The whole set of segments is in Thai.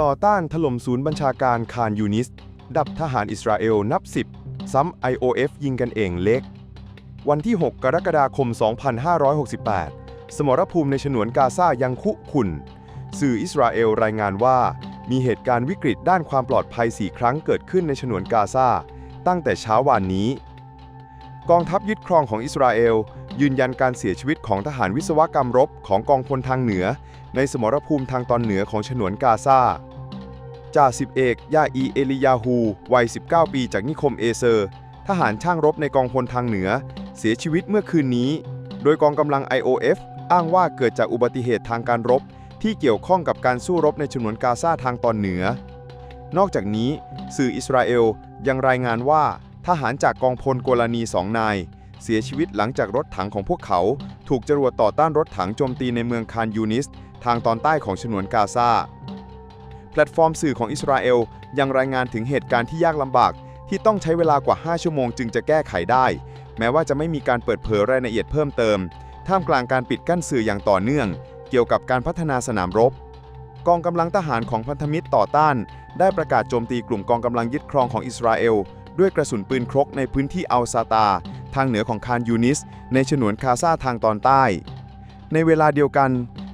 ต่อต้านถล่มศูนย์บัญชาการคานยูนิส ดับทหารอิสราเอลนับ 10 ซ้ำ IOF ยิงกันเองเล็ก วันที่ 6 กรกฎาคม 2568 สมรภูมิในฉนวนกาซายังคุคุนสื่ออิสราเอลรายงานว่า มีเหตุการณ์วิกฤตด้านความปลอดภัย 4 ครั้งเกิดขึ้นในฉนวนกาซาตั้งแต่เช้าวานนี้ กองทัพยึดครองของอิสราเอล ยืนยันการเสียชีวิตของทหารวิศวกรรมรบของกองพลทางเหนือ ในสมรภูมิทางตอนเหนือของฉนวนกาซา จ่าสิบเอกยาอีเอลิยาฮูวัย 19 ปีจากนิคมเอเซอร์ ทหารช่างรบในกองพลทางเหนือ เสียชีวิตเมื่อคืนนี้ โดยกองกำลัง IOF อ้างว่าเกิดจากอุบัติเหตุทางการรบ ที่เกี่ยวข้องกับการสู้รบในฉนวนกาซาทางตอนเหนือ นอกจากนี้ สื่ออิสราเอลยังรายงานว่าทหารจากกองพลโกลานีสองนาย เสียชีวิตหลังจากรถถังของพวกเขา ถูกจรวดต่อต้านรถถังโจมตีในเมืองคานยูนิส ทางตอนใต้ของฉนวนกาซา แพลตฟอร์มสื่อของอิสราเอลยังรายงานถึงเหตุการณ์ที่ยากลำบาก ที่ต้องใช้เวลากว่า 5 ชั่วโมงจึงจะแก้ไขได้ แม้ว่าจะไม่มีการเปิดเผยรายละเอียดเพิ่มเติม ท่ามกลางการปิดกั้นสื่ออย่างต่อเนื่อง เกี่ยวกับการพัฒนาสนามรบ กองกำลังทหารของพันธมิตรต่อต้าน ได้ประกาศโจมตีกลุ่มกองกำลังยึดครองของอิสราเอลด้วยกระสุนปืนครกในพื้นที่อัลซาตา ทางเหนือของคานยูนิส ในฉนวนคาซาทางตอนใต้ ในเวลาเดียวกัน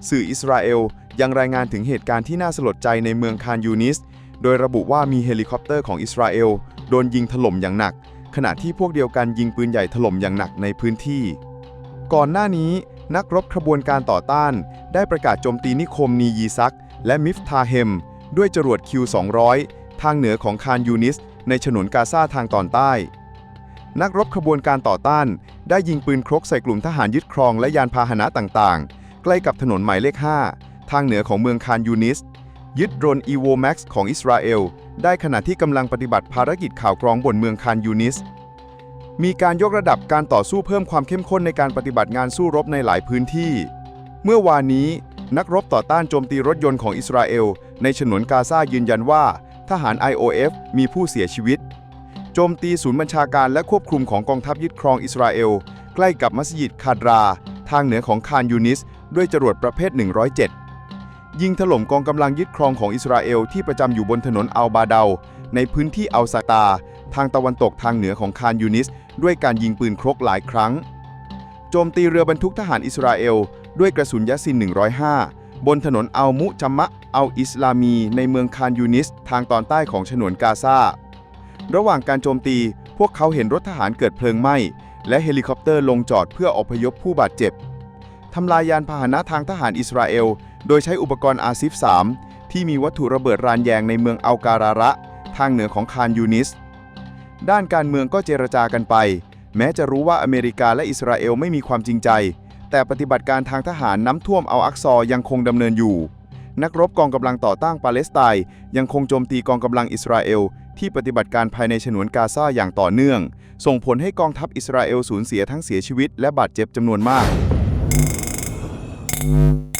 สื่ออิสราเอล ยังรายงานถึงเหตุการณ์ที่น่าสลดใจในเมืองคานยูนิส โดยระบุว่ามีเฮลิคอปเตอร์ของอิสราเอลโดนยิงถล่มอย่างหนัก ขณะที่พวกเดียวกันยิงปืนใหญ่ถล่มอย่างหนักในพื้นที่ ก่อนหน้านี้นักรบขบวนการต่อต้าน ได้ประกาศโจมตีนิคมนียีซัก และมิฟทาเฮม ด้วยจรวดคิว200 ทางเหนือของคานยูนิส ในฉนวนกาซาทางตอนใต้ นักรบขบวนการต่อต้าน ได้ยิงปืนครกใส่กลุ่มทหารยึดครองและยานพาหนะต่างๆ ใกล้กับถนนหมายเลข 5 ทางเหนือของเมืองคานยูนิส ยึดโดรน EVO Max ของอิสราเอล ได้ขณะที่กำลังปฏิบัติภารกิจข่าวกรองบนเมืองคานยูนิส มีการยกระดับการต่อสู้เพิ่มความเข้มข้นในการปฏิบัติงานสู้รบในหลายพื้นที่ เมื่อวานนี้ นักรบต่อต้านโจมตีรถยนต์ของอิสราเอล ในฉนวนกาซายืนยันว่า ทหาร IOF มีผู้เสียชีวิต โจมตีศูนย์บัญชาการและควบคุมของกองทัพยึดครองอิสราเอล ใกล้กับมัสยิดคาดรา ทางเหนือของคานยูนิส ด้วยจรวดประเภท 107 ยิงถล่มกองกำลังยึดครองของอิสราเอลที่ประจำอยู่บนถนนอัลบาเดา ในพื้นที่อัลซาตา ทางตะวันตกทางเหนือของคานยูนิส ด้วยการยิงปืนครกหลายครั้ง โจมตีเรือบรรทุกทหารอิสราเอล ด้วยกระสุนยาซิน 105 บนถนนอัลมุจัมมะอัลอิสลามีในเมืองคานยูนิส ทางตอนใต้ของฉนวนกาซาระหว่างการโจมตีพวกเขาเห็นรถทหารเกิดเพลิงไหม้และเฮลิคอปเตอร์ลงจอดเพื่ออพยพผู้บาดเจ็บ ทำลายยานพาหนะทางทหารอิสราเอล โดยใช้อุปกรณ์อาซิฟ 3 ที่มีวัตถุระเบิดรานแยงในเมืองอัลการาระ ทางเหนือของคานยูนิส ด้านการเมืองก็เจรจากันไป แม้จะรู้ว่าอเมริกาและอิสราเอลไม่มีความจริงใจ แต่ปฏิบัติการทางทหารน้ำท่วมอัลอักซอยังคงดำเนินอยู่ นักรบกองกำลังต่อต้านปาเลสไตน์ยังคงโจมตีกองกำลังอิสราเอลที่ปฏิบัติการภายในฉนวนกาซาอย่างต่อเนื่อง ส่งผลให้กองทัพอิสราเอลสูญเสียทั้งเสียชีวิตและบาดเจ็บจำนวนมาก You.